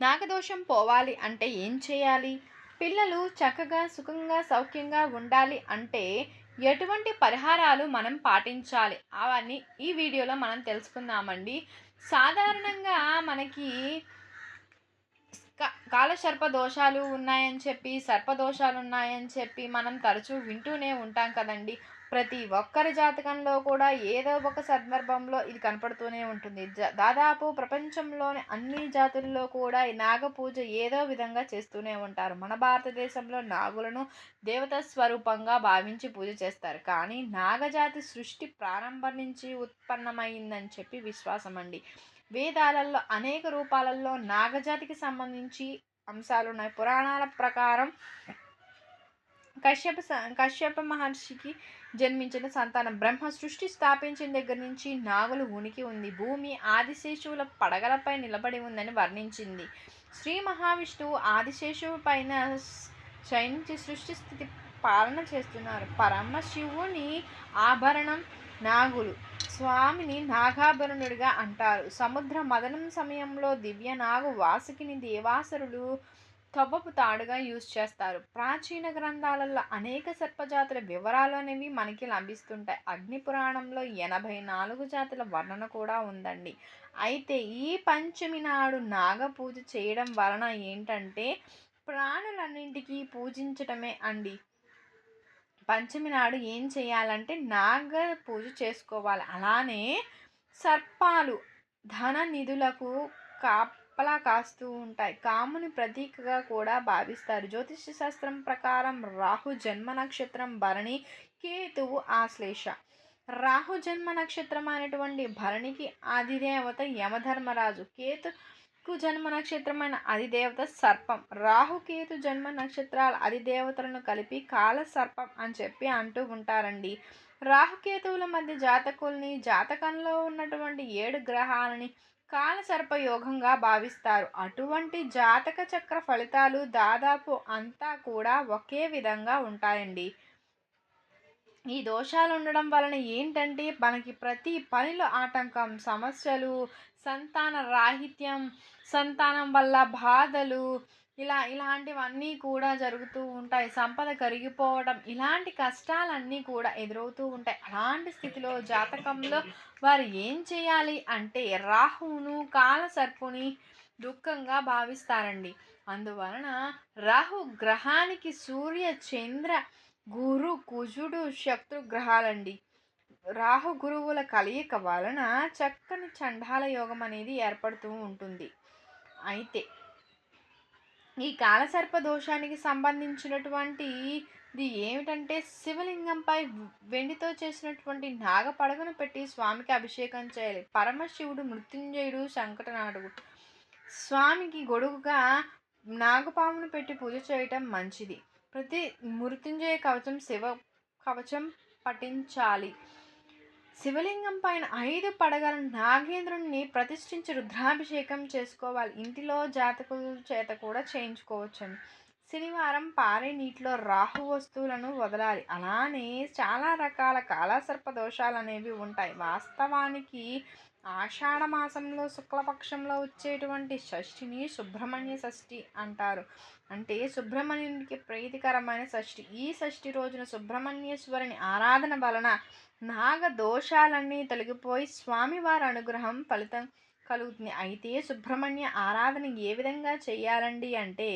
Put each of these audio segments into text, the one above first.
నాగదోషం పోవాలి అంటే ఏం చేయాలి? పిల్లలు చక్కగా సుఖంగా సౌఖ్యంగా ఉండాలి అంటే ఎటువంటి పరిహారాలు మనం పాటించాలి? అవన్నీ ఈ వీడియోలో మనం తెలుసుకుందామండి. సాధారణంగా మనకి కాలసర్ప దోషాలు ఉన్నాయని చెప్పి సర్పదోషాలు ఉన్నాయని చెప్పి మనం తరచూ వింటూనే ఉంటాం కదండి. ప్రతి ఒక్కరి జాతకంలో కూడా ఏదో ఒక సందర్భంలో ఇది కనపడుతూనే ఉంటుంది. జ- దాదాపు ప్రపంచంలోని అన్ని జాతుల్లో కూడా ఈ నాగ పూజ ఏదో విధంగా చేస్తూనే ఉంటారు. మన భారతదేశంలో నాగులను దేవత స్వరూపంగా భావించి పూజ చేస్తారు. కానీ నాగజాతి సృష్టి ప్రారంభం నుంచి ఉత్పన్నమైందని చెప్పి విశ్వాసం అండి. వేదాలలో అనేక రూపాలలో నాగజాతికి సంబంధించి అంశాలు ఉన్నాయి పురాణాల ప్రకారం కశ్యప స- కశ్యప మహర్షికి జన్మించిన సంతానం. బ్రహ్మ సృష్టి స్థాపించిన దగ్గర నుంచి నాగులు ఉనికి ఉంది. భూమి ఆదిశేషువుల పడగలపై నిలబడి ఉందని వర్ణించింది. శ్రీ మహావిష్ణువు ఆదిశేషువు పైన శయనించి సృష్టి స్థితి పాలన చేస్తున్నారు. పరమశివుని ఆభరణం నాగులు. స్వామిని నాగాభరణుడిగా అంటారు. సముద్ర మదనం సమయంలో దివ్య నాగు వాసుకిని దేవాసురులు తవ్వపు తాడుగా యూజ్ చేస్తారు. ప్రాచీన గ్రంథాలలో అనేక సర్పజాతుల వివరాలు అనేవి మనకి లభిస్తుంటాయి. అగ్ని పురాణంలో ఎనభై నాలుగు జాతుల వర్ణన కూడా ఉందండి. అయితే ఈ పంచమి నాడు నాగ పూజ చేయడం వలన ఏంటంటే ప్రాణులన్నింటికీ పూజించటమే అండి. పంచమి నాడు ఏం చేయాలంటే నాగ పూజ చేసుకోవాలి. అలానే సర్పాలు ధన నిధులకు కాపలా కాస్తూ ఉంటాయి. కాముని ప్రతీకగా కూడా భావిస్తారు. జ్యోతిష శాస్త్రం ప్రకారం రాహు జన్మ నక్షత్రం భరణి కేతువు ఆశ్లేష. రాహు జన్మ నక్షత్రం అనేటువంటి భరణికి అధిదేవత యమధర్మరాజు. కేతుకు జన్మ నక్షత్రమైన అధిదేవత సర్పం. రాహుకేతు జన్మ నక్షత్రాల అధిదేవతలను కలిపి కాల సర్పం అని చెప్పి అంటూ ఉంటారండి. రాహుకేతువుల మధ్య జాతకుల్ని జాతకంలో ఉన్నటువంటి ఏడు గ్రహాలని కాలసర్ప యోగంగా భావిస్తారు. అటువంటి జాతక చక్ర ఫలితాలు దాదాపు అంతా కూడా ఒకే విధంగా ఉంటాయండి. ఈ దోషాలు ఉండడం వలన ఏంటంటే మనకి ప్రతి పనిలో ఆటంకం సమస్యలు సంతాన రాహిత్యం సంతానం వల్ల బాధలు ఇలా ఇలాంటివన్నీ కూడా జరుగుతూ ఉంటాయి. సంపద కరిగిపోవడం ఇలాంటి కష్టాలన్నీ కూడా ఎదురవుతూ ఉంటాయి. అలాంటి స్థితిలో జాతకంలో వారు ఏం చేయాలి అంటే రాహువును కాలసర్పుని దుఃఖంగా భావిస్తారండి. అందువలన రాహు గ్రహానికి సూర్య చంద్ర గురు కుజుడు శత్రు గ్రహాలండి. రాహు గురువుల కలయిక వలన చక్కని చండాల యోగం అనేది ఏర్పడుతూ ఉంటుంది. అయితే ఈ కాలసర్ప దోషానికి సంబంధించినటువంటి ఇది ఏమిటంటే శివలింగంపై వెండితో చేసినటువంటి నాగ పడగను పెట్టి స్వామికి అభిషేకం చేయాలి. పరమశివుడు మృత్యుంజయుడు సంకటనాడుడు స్వామికి గొడుగుగా నాగపామును పెట్టి పూజ చేయటం మంచిది. ప్రతి మృత్యుంజయ కవచం శివ కవచం పఠించాలి. శివలింగం పైన ఐదు పడగల నాగేంద్రుణ్ణి ప్రతిష్ఠించి రుద్రాభిషేకం చేసుకోవాలి. ఇంటిలో జాతకుల చేత కూడా చేయించుకోవచ్చండి. శనివారం పారే నీటిలో రాహు వస్తువులను వదలాలి. అలానే చాలా రకాల కాలసర్ప దోషాలు అనేవి ఉంటాయి. వాస్తవానికి ఆషాఢ మాసంలో శుక్లపక్షంలో వచ్చేటువంటి షష్ఠిని సుబ్రహ్మణ్య షష్ఠి అంటారు. అంటే సుబ్రహ్మణ్యునికి ప్రీతికరమైన షష్ఠి. ఈ షష్ఠి రోజున సుబ్రహ్మణ్యేశ్వరుని ఆరాధన వలన నాగ దోషాలన్నీ తొలగిపోయి స్వామివారి అనుగ్రహం ఫలితం కలుగుతుంది. అయితే సుబ్రహ్మణ్య ఆరాధన ఏ విధంగా చేయాలండి అంటే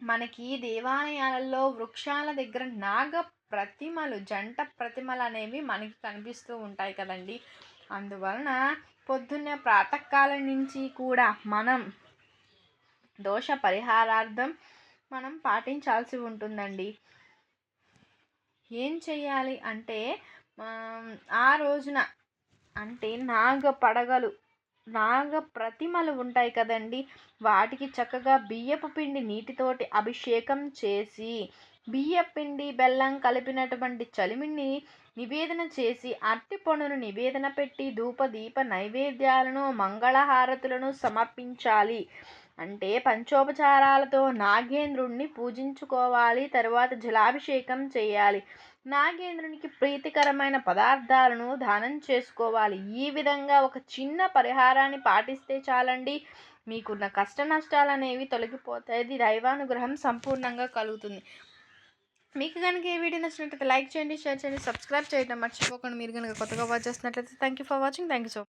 మనకి దేవాలయాలలో వృక్షాల దగ్గర నాగ ప్రతిమలు జంట ప్రతిమలు అనేవి మనకి కనిపిస్తూ ఉంటాయి కదండి. అందువలన పొద్దున్నే ప్రాతకాలం నుంచి కూడా మనం దోష పరిహారార్థం మనం పాటించాల్సి ఉంటుందండి. ఏం చేయాలి అంటే ఆ, రోజున అంటే నాగ పడగలు నాగ ప్రతిమలు ఉంటాయి కదండి. వాటికి చక్కగా బియ్యపు పిండి నీటితోటి అభిషేకం చేసి బియ్యపిండి బెల్లం కలిపినటువంటి చలిమిని నివేదన చేసి అట్టి పండును నివేదన పెట్టి ధూప దీప నైవేద్యాలను మంగళహారతులను సమర్పించాలి. అంటే పంచోపచారాలతో నాగేంద్రుణ్ణి పూజించుకోవాలి తర్వాత జలాభిషేకం చేయాలి. నాగేంద్రునికి ప్రీతికరమైన పదార్థాలను దానం చేసుకోవాలి. ఈ విధంగా ఒక చిన్న పరిహారాన్ని పాటిస్తే చాలండి. మీకున్న కష్ట నష్టాలు అనేవి తొలగిపోతాయి. ఇది దైవానుగ్రహం సంపూర్ణంగా కలుగుతుంది. మీకు కనుక ఈ వీడియో నచ్చినట్లయితే లైక్ చేయండి షేర్ చేయండి సబ్స్క్రైబ్ చేయడం మర్చిపోకండి మీరు కనుక కొత్తగా వాచ్ చేసినట్లయితే thank you for watching thank you so